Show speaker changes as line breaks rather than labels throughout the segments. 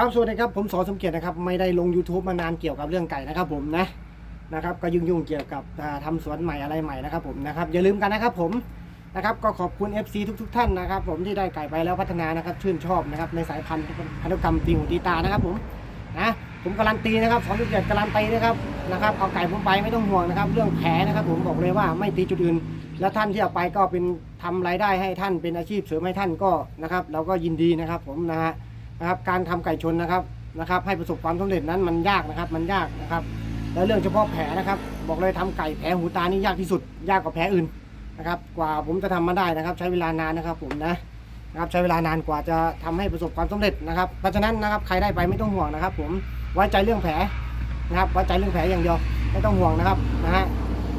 ครับสวัสดีครับผมสอสมเกียรตินะครับไม่ได้ลง YouTube มานานเกี่ยวกับเรื่องไก่นะครับผมนะนะครับก็ยุ่งยุ่งๆเกี่ยวกับอ่าทำสวนใหม่อะไรใหม่นะครับผมนะครับอย่าลืมกันนะครับผมนะครับก็ขอบคุณ FC ทุก ๆ ท่านนะครับ ผมที่ได้ไก่ไปแล้วพัฒนานะครับชื่นชอบนะครับในสายพันธุ์พันธุกรรมตีหูตีตานะครับผมนะผมการันตีนะครับสอสมเกียรติการันตีนะครับนะครับเอาไก่ผมไปไม่ต้องห่วงนะครับ เรื่องแผลนะครับผมบอกเลยว่าไม่ตีจุดอื่น แล้วท่านที่เอาไปก็เป็นทำรายได้ให้ท่านเป็นอาชีพเสริมให้ท่านก็นะครับเราก็ยินดีนะครับผมนะฮะ นะครับ การทำไก่ชนนะครับนะครับ ให้ประสบความสำเร็จนั้นมันยากนะครับ มันยากนะครับ แล้วเรื่องเฉพาะแผลนะครับ บอกเลยทำไก่แผลหูตานี่ยากที่สุด ยากกว่าแผลอื่นนะครับ กว่าผมจะทำมาได้นะครับ ใช้เวลานานนะครับ ผมนะนะครับใช้เวลานานกว่าจะทำให้ประสบความสำเร็จนะครับเพราะฉะนั้นนะครับใครได้ไปไม่ต้องห่วงนะครับ ผมไว้ใจเรื่องแผลนะครับไว้ใจเรื่องแผลอย่างเดียวไม่ต้องห่วงนะครับนะฮะ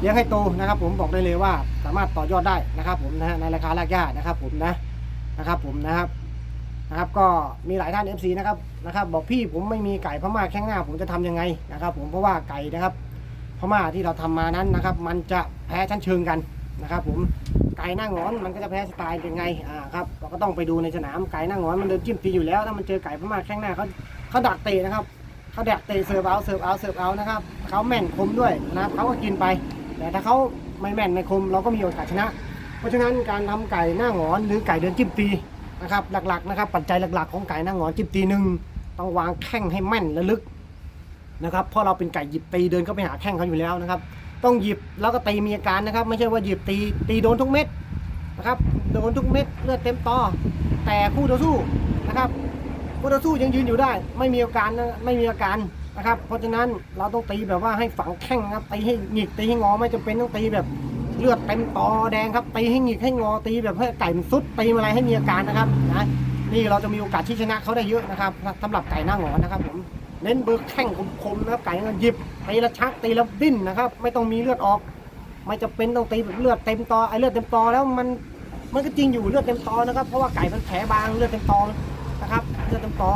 เลี้ยงให้โตนะครับ ผมบอกได้เลยว่าสามารถต่อยอดได้นะครับ ผมนะฮะในราคารากหญ้านะครับ ผมนะนะครับ ผมนะครับ นะครับก็มีหลายท่าน FC นะครับนะครับบอกพี่ผมไม่มีไก่พม่าแข้งหน้าผมจะทำยังไงนะครับ ผมเพราะว่าไก่นะครับพม่าที่เราทำมานั้นนะครับ มันจะแพ้ชั้นเชิงกันนะครับ ผมไก่หน้างอนมันก็จะแพ้สไตล์ยังไงอ่าครับเราก็ต้องไปดูในสนามไก่หน้างอนมันเดินจิ้มตีอยู่แล้วถ้ามันเจอไก่พม่าแข้งหน้าเขาเขาดักเตะนะครับเขาดักเตะเสิร์ฟเอาเสิร์ฟเอาเสิร์ฟเอานะครับเขาแม่นคมด้วยนะครับเขาก็กินไป แต่ถ้าเขาไม่แม่นในคมเราก็มีโอกาสชนะ เพราะฉะนั้นการทำไก่หน้างอนหรือไก่เดินจิ้มตี นะครับหลักๆนะครับปัจจัยหลักๆของไก่น้าหงอนจิบตีหนึ่งต้องวางแข้งให้แม่นและลึกนะครับเพราะเราเป็นไก่หยิบตีเดินเข้าไปหาแข้งเขาอยู่แล้วนะครับ ต้องหยิบแล้วก็ตีมีอาการนะครับ ไม่ใช่ว่าหยิบตีตีโดนทุกเม็ดนะครับโดนทุกเม็ดเลือดเต็มตอแต่คู่ต่อสู้นะครับคู่ต่อสู้ยังยืนอยู่ได้ ไม่มีอาการนะไม่มีอาการนะครับ เพราะฉะนั้นเราต้องตีแบบว่าให้ฝังแข้งนะครับตีให้หงิกตีให้งอไม่จำเป็นต้องตีแบบ เลือดเต็มตอแดงครับตีให้หงิกให้งอตีแบบให้ไก่มันซุดตีอะไรให้มีอาการนะครับนะนี่เราจะมีโอกาสที่ชนะเขาได้เยอะนะครับสำหรับไก่หน้าหงอนนะครับผมเน้นเบอร์แข้งคมๆนะครับไก่หยิบตีละชักตีละดิ้นนะครับ ไม่ต้องมีเลือดออก ไม่จะเป็นต้องตีแบบเลือดเต็มตอไอเลือดเต็มตอแล้วมันมันก็จริงอยู่เลือดเต็มตอนะครับ เพราะว่าไก่มันแผลบางเลือดเต็มตอนะครับเลือดเต็มตอ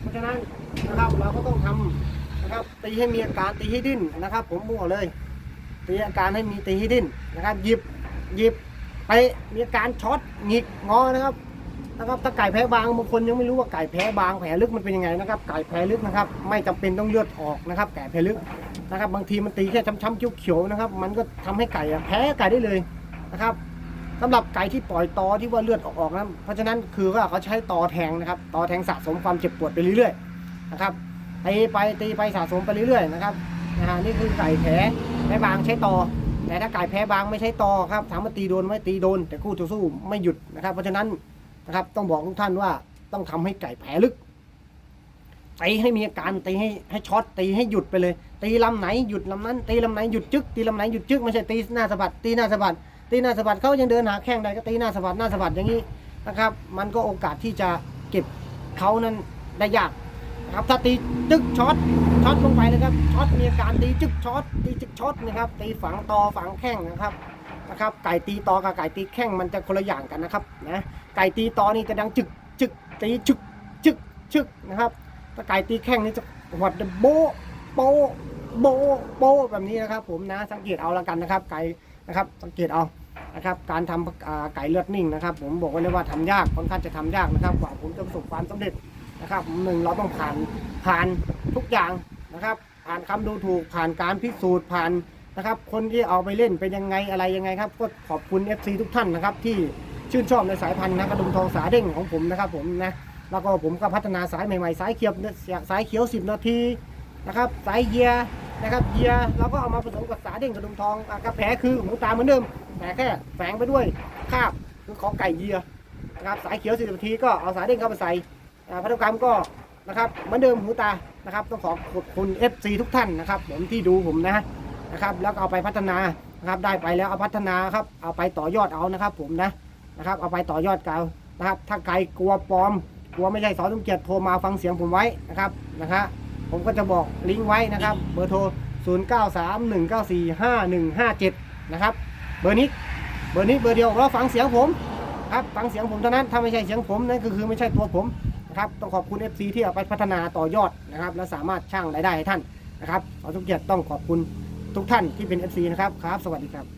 เพราะฉะนั้นนะครับเราก็ต้องทำนะครับตีให้มีอาการตีให้ดิ้นนะครับ ผมบอกเลย ตีอาการให้มีตีให้ดิ้นนะครับ หยิบหยิบไปมีอาการช็อตหงิกงอนะครับนะครับถ้าไก่แพ้บางบางคนยังไม่รู้ว่าไก่แพ้บางแผลลึกมันเป็นยังไงนะครับ ไก่แผลลึกนะครับ ไม่จำเป็นต้องเลือดออกนะครับไก่แผลลึกนะครับ บางทีมันตีแค่ช้ำๆเขียวๆนะครับ มันก็ทำให้ไก่แพ้ไก่ได้เลยนะครับสำหรับไก่ที่ปล่อยตอที่ว่าเลือดออกๆนะเพราะฉะนั้นคือว่าเขาใช้ตอแทงนะครับตอแทงสะสมความเจ็บปวดไปเรื่อยๆนะครับตีไปตีไปสะสมไปเรื่อยๆนะครับนะฮะนี่คือไก่แผล แพ้บางใช้ต่อ แต่ถ้าไก่แพ้บางไม่ใช้ต่อครับถามว่าตีโดนไหมตีโดน แต่คู่ต่อสู้ไม่หยุดนะครับ เพราะฉะนั้นนะครับต้องบอกทุกท่านว่าต้องทำให้ไก่แผลลึกตีให้มีอาการตีให้ให้ช็อตตีให้หยุดไปเลย ตีลำไหนหยุดลำนั้น ตีลำไหนหยุดจึกตีลำไหนหยุดจึกไม่ใช่ตีหน้าสะบัดตีหน้าสะบัดตีหน้าสะบัดเขายังเดินหาแข้งได้ก็ตีหน้าสะบัดหน้าสะบัดอย่างนี้นะครับ มันก็โอกาสที่จะเก็บเขานั้นได้ยาก ครับถ้าตีจึกช็อตช็อตลงไปนะครับช็อตมีอาการตีจึกช็อตตีจึกช็อตนะครับตีฝังตอฝังแข้งนะครับนะครับ ไก่ตีตอกับไก่ตีแข้งมันจะคนละอย่างกันนะครับนะไก่ตีตอนี่จะดังจึกจึกตีจึกจึกจึกนะครับถ้าไก่ตีแข้งนี่จะหวัดโบโบโบโบแบบนี้นะครับ ผมนะสังเกตเอาละกันนะครับ ไก่นะครับ สังเกตเอานะครับ การทำอ่าไก่เลือดนิ่งนะครับ ผมบอกไว้เลยว่าทำยากค่อนข้างจะทำยากนะครับกว่าผมจะประสบความสำเร็จ นะครับหนึ่งเราต้องผ่านผ่านทุกอย่างนะครับ ผ่านคำดูถูกผ่านการพิสูจน์ผ่านนะครับ คนที่เอาไปเล่นเป็นยังไงอะไรยังไงครับก็ขอบคุณ FC ทุกท่านนะครับ ที่ชื่นชอบในสายพันธุ์นะกระดุมทองสาเด้งของผมนะครับผมนะแล้วก็ผมก็พัฒนาสายใหม่ๆ สายเขียวสายเขียว 10 นาทีนะครับสายเยียนะครับเยียเราก็เอามาผสมกับสาเด้งกระดุมทองกระแผลคือหูตาเหมือนเดิม แต่แค่แฝงไปด้วยคาบคือของไก่เยียนะครับสายเขียว 10 นาทีก็เอาสาเด้งเข้าไปใส่ พันธุกรรมก็นะครับเหมือนเดิมหูตานะครับ ต้องขอขอบคุณ FC ทุกท่านนะครับ ผมที่ดูผมนะนะครับ แล้วเอาไปพัฒนานะครับได้ไปแล้วเอาพัฒนาครับเอาไปต่อยอดเอานะครับ ผมนะนะครับ เอาไปต่อยอดกานนะครับ ถ้าใครกลัวปลอม กลัวไม่ใช่สอนสมเกียรติโทรมาฟังเสียงผมไว้นะครับนะฮะผมก็จะบอกลิงก์ไว้นะครับ เบอร์โทร 0931945157 นะครับ เบอร์นี้เบอร์นี้เบอร์เดียวเราฟังเสียงผมครับฟังเสียงผมเท่านั้นถ้าไม่ใช่เสียงผมนั่นก็คือไม่ใช่ตัวผม นะครับ ต้องขอบคุณ FC ที่เอาไปพัฒนาต่อยอดนะครับ และสามารถช่างรายได้ให้ท่านนะครับขอทุกเกียรติต้องขอบคุณทุกท่านที่เป็น FC นะครับครับ สวัสดีครับ